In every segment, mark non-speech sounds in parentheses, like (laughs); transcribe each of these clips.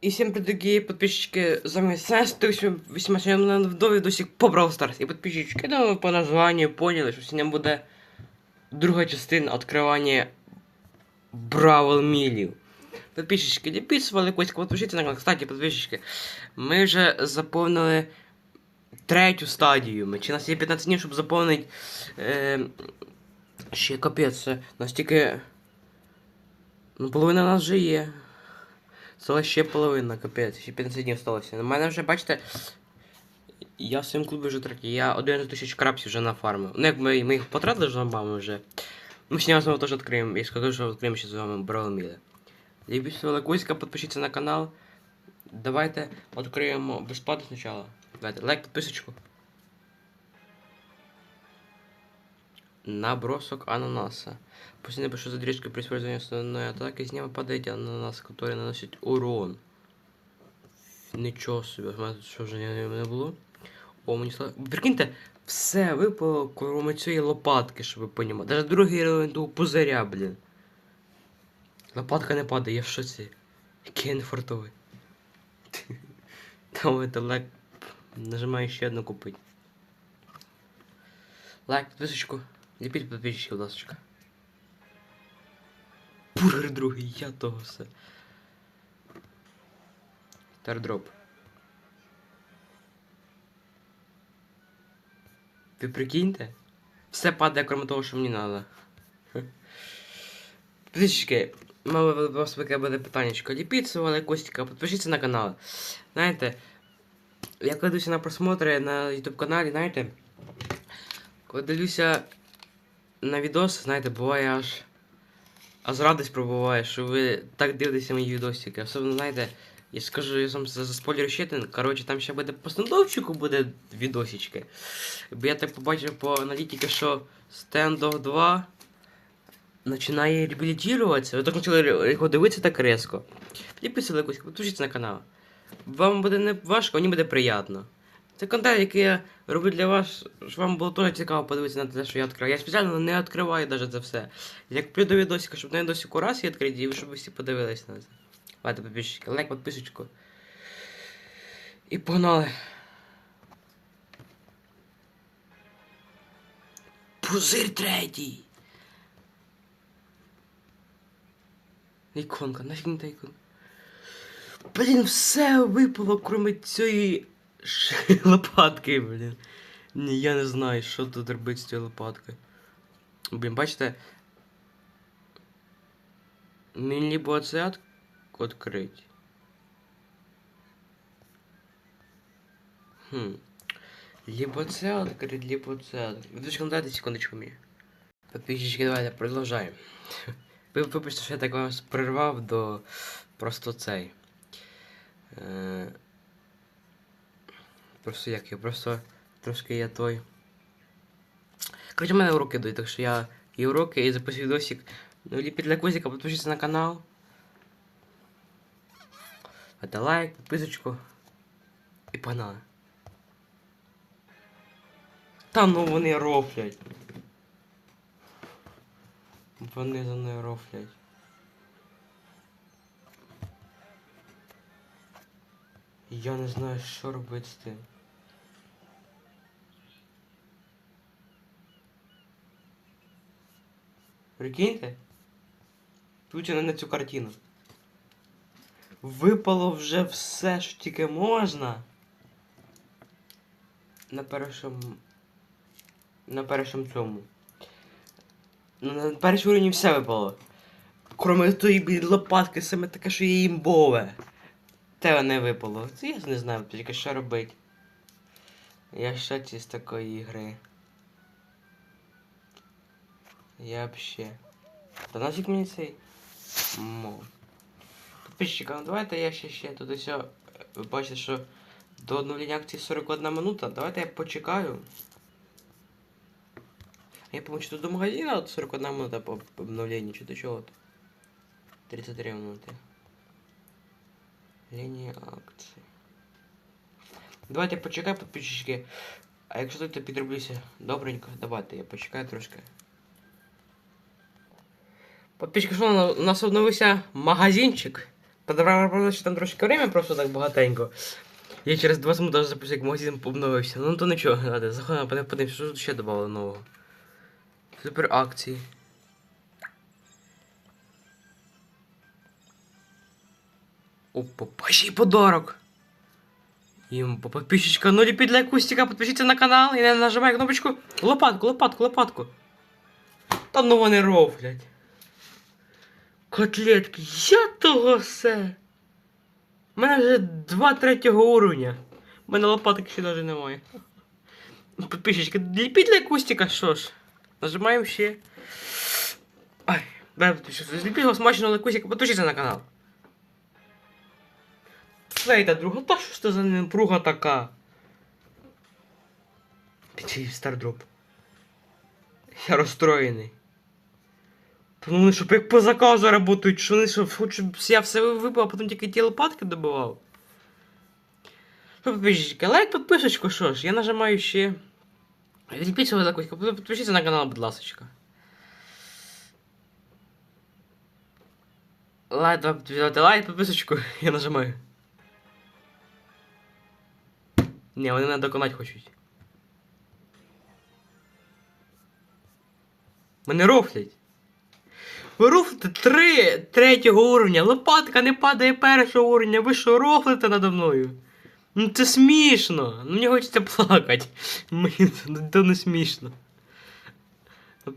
И всем привет, дорогие подписчики, с вами Сенс, есть весьма сегодня в видосик по Brawl Stars. І подписчики, я думаю, по названию поняли, що сьогодні буде друга частина відкривання Бравл Мілів. Подписчики, не підписували Коська, подпишіться на канал. Кстати, подписчики, ми вже заповнили третю стадію. Ми, чи нас є 15 днів, щоб заповнити е, ще капець, настільки... Ну, половина нас вже є. Стала ще половина, капець, ще 15 днів сталося. У мене вже, бачите, я в своєму клубі вже третій. Я 11 тисяч крапсів вже нафармив. Ну, як ми, ми їх потратили з зомбами вже. Ну, сьогодні знову теж відкриємо. Я скажу, що відкриємо ще з вами Бравлміли. Любіть лайкуська, підпишіться на канал. Давайте відкриємо безплатно спочатку. Давайте, лайк, підписочку. Набросок ананаса. После небольшой задержки при использовании основной атаки с неба падает ананас, который наносит урон. Нічого собі, у що вже не, було. О, мені стало. Прикиньте, все випало, кроме цієї лопатки, щоб ви понімали. Даже другий елемент того пузиря, блін. Лопатка не падає, я в шоці. Який я не фартовий. Там это лайк. Нажимаю ще одну купить. Лайк, підписочку. Ліпіть підписчики, будь ласка. Бургер другий, я того все. Стардроп. Ви прикиньте? Все падає, кроме того, що мені треба. Підписчики, мало вас таке буде питаннячко. Ліпіться, Костіка, підпишіться на канал. Знаєте, я дивлюся на просмотри на YouTube каналі, знаєте, коли дивлюся на відос, знаєте, буває аж. Аж радість пробуває, що ви так дивитеся мої відосики. Особливо, знаєте, я скажу, я за заспойлерю ще один. Коротше, там ще буде по стендовчику буде відосички. Бо я так побачив по аналітиці, що стендов 2 починає реабілітуватися. Ви так почали його дивитися так резко. Підписуйте якусь, підпишіться на канал. Вам буде не важко, мені буде приємно. Це контент, який я роблю для вас, щоб вам було теж цікаво подивитися на те, що я відкриваю. Я спеціально не відкриваю навіть це все. Як прийду відосика, щоб на відосику раз я відкрити, і щоб ви всі подивились на це. Давайте, підписчики, лайк, підписочку. І погнали. Пузир третій. Іконка, нафіг не та іконка. Блін, все випало, кроме цієї лопатки, блін. Ні, я не знаю, що тут робити з цією лопаткою. Блін, бачите. Мені либо оце відкрити. Хм. Либо це відкрити, либо це відкрити. Відочку, дайте секундочку мені. Подписчики, давайте продовжаємо. Ви вибачте, що я так вас прервав до просто цей. Просто як я просто трошки я той. Короче, в мене уроки йдуть, так що я і уроки, і записую відосик. Ну, ліпіть для козика, підпишіться на канал. Это лайк, підписочку. І погнали. Та ну вони рофлять. Вони за мною рофлять. Я не знаю, що робити з тим. Прикиньте? Тут на цю картину. Випало вже все, що тільки можна. На першому. На першому цьому. Ну, на першому рівні все випало. Кроме тої блін, лопатки, саме таке, що є імбове. Те не випало. Це я не знаю, тільки що робити. Я шоці з такої ігри. Я вообще. Та нафіг мені цей. Мов. Підписчикам, давайте я ще ще тут все. Ви бачите, що до обновлення акції 41 минута. Давайте я почекаю. Я помню, що тут до магазина от 41 минута по обновлению, чи до чого? 33 минути. Лінія акцій. Давайте я почекаю, підписчики. А якщо тут я підроблюся добренько, давайте я почекаю трошки. Подписчики, що у нас обновився магазинчик. Що там трошки время просто так багатенько. Я через 20 минут даже запустив, як магазин обновився. Ну то нічого, надо. Заходимо, подивимося, що тут ще додали нового. Супер акції. Опа, ще й подарок. Їм по ну ліпіть лайк кустика, підпишіться на канал і не нажимай кнопочку. Лопатку, лопатку, лопатку. Та ну вони рофлять. Котлетки, я того все. У мене вже 2 третього уровня. У мене лопаток ще навіть немає. Підписчики, ліпіть лайк кустика, що ж. Нажимаємо ще. Ай, дай підпишіться. Зліпіть його смачного лайкусика, підпишіться на канал. Флейта, друга, та що це за напруга така? Підійдь стардроп. Я розстроєний. Та ну вони що, як по заказу работають, що вони що, хочуть, я все випав, а потім тільки ті лопатки добивав. Що, підписчики, лайк, підписочку, що ж, я нажимаю ще. Якусь, підпишіться на канал, будь ласочка. Лайк, давайте лайк, підписочку, (laughs) я нажимаю. Ні, вони не доконати хочуть. Мене рофлять. Ви три третього уровня. Лопатка не падає першого уровня. Ви що рофлите надо мною? Ну це смішно. Ну мені хочеться плакати. Мені це то не смішно.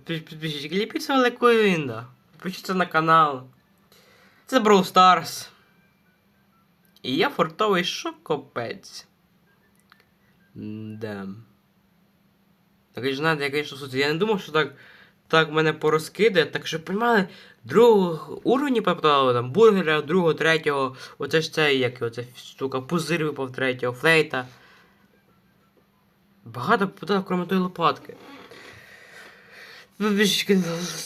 Підпишіть, ліпіться великою вінда. Підпишіться на канал. Це Brawl Stars. І я фортовий шокопець. Да. Так і ж знаєте, я, конечно, суть. Я не думав, що так, так мене порозкидає. Так що, понімали, другого уровні попадало, там, бургера, другого, третього, оце ж це, як оце штука, пузир випав третього, флейта. Багато попадало, крім тої лопатки.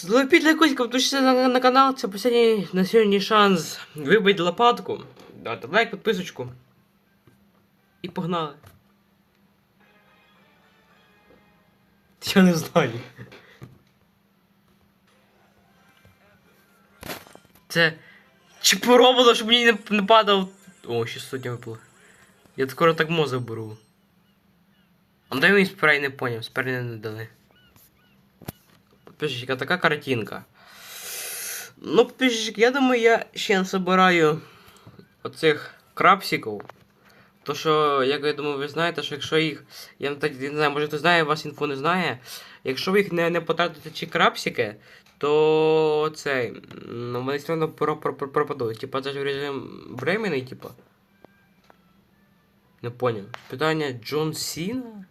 Лепіть лайкосик, підпишіться на, на канал, це останній на сьогодні шанс вибити лопатку. Давайте лайк, підписочку. І погнали. Я не знаю. Це. Чи пороблено, щоб мені не, не падав. О, ще сотня випало. Я скоро так мозок беру. А дай мені спрей не поняв, спрей не дали. Подписчик, така картинка. Ну, подписчик, я думаю, я ще собираю оцих крапсиків. То що, як я думаю, ви знаєте, що якщо їх. Я не, так, не знаю, може хто знає, вас інфо не знає. Якщо ви їх не, не потратите ці крапсики, то цей. Ну, вони все одно про, про, про, пропадуть. Типа це ж режим временний, типа. Не понял. Питання Джон Сіна?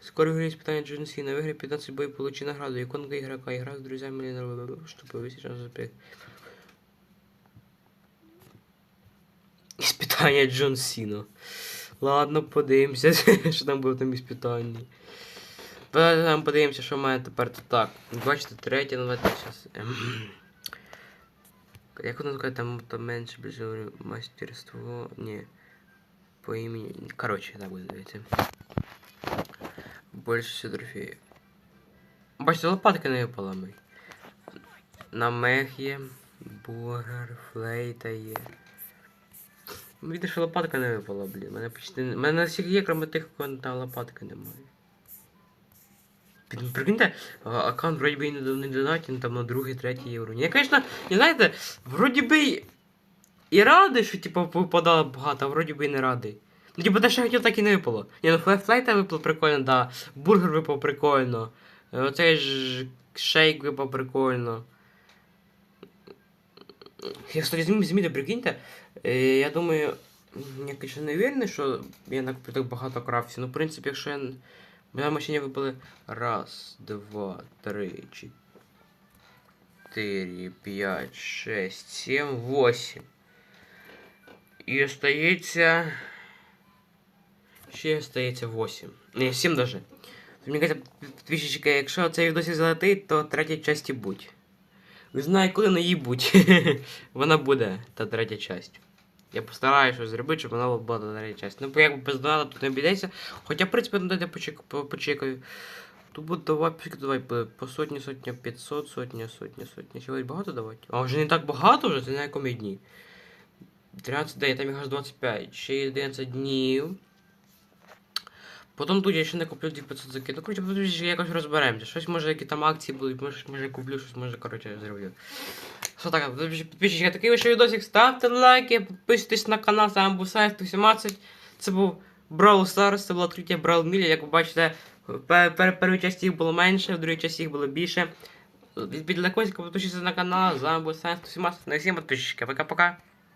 Скоро грає питання Джон Сіна. Виграє 15 боїв, получи награду. Іконка ігрока, ігра з друзями, що повісить раз за Іспитання Джон Сіно. Ладно, подивимося, (laughs) що там буде в тому іспитанні. Там подивимося, що мене тепер тут так. Бачите, третє, ну давайте зараз. Як воно називає там менше більше мастерство. Ні. По імені. Коротше, так буде дивіться. Більше трофеїв. Бачите, лопатки не випала ми. На мех є. Бургер, флейта є. Видно, що лопатка не випала, блін. Мене почти. не- Мене на всіх є, крім тих, кого та лопатки немає. Прикиньте, аккаунт вроді би і не, до- не донатін, там на другий, третій уровень. Я, звісно, не знаєте, вроді би і- і радий, що типу випадало багато, а вроді би і не радий. Ну, типу, те, що я хотів, так і не випало. Ні, ну флай- флайта випало прикольно, да. Бургер випав прикольно. Е, Оцей ж шейк випав прикольно. Я, кстати, змі, зміни, прикиньте. Е, я думаю, я, конечно, не уверений, що я накуплю так багато крафтів. Ну, в принципі, якщо я... Мене машині випали раз, два, три, чотири, п'ять, шесть, сім, восемь. І остається... Ще остається 8. Не, 7 даже. Мені кажуть, підписчики, якщо цей відосик залетить, то третя часті будь. Не знаю, коли на її будь. (laughs) вона буде, та третя часть. Я постараюся щось зробити, щоб вона була та третя часть. Ну, якби без донату тут не обійдеться. Хоча, в принципі, ну, дайте почекаю. Тут буде давай, давай по, сотні, сотня, 500, сотня, сотня, сотня. Будуть багато давати? А вже не так багато вже, це на якому дні. 13 днів, там їх аж 25. Ще 11 днів. Потім тут я ще не куплю 2500 закид. Ну, коротше, потім ще якось розберемося. Щось може, які там акції будуть, може, може куплю, щось може, коротше, зроблю. Що так, підписчики, такий вийшов відосик, ставте лайки, підписуйтесь на канал, вами був Сайт 117. Це був Brawl Stars, це було відкриття Brawl Мілі, як ви бачите, в пер- пер- першій часті їх було менше, в другій часті їх було більше. Від лайкосика підпишіться на канал, з вами був Сайт 117. На всім підписчики, пока-пока.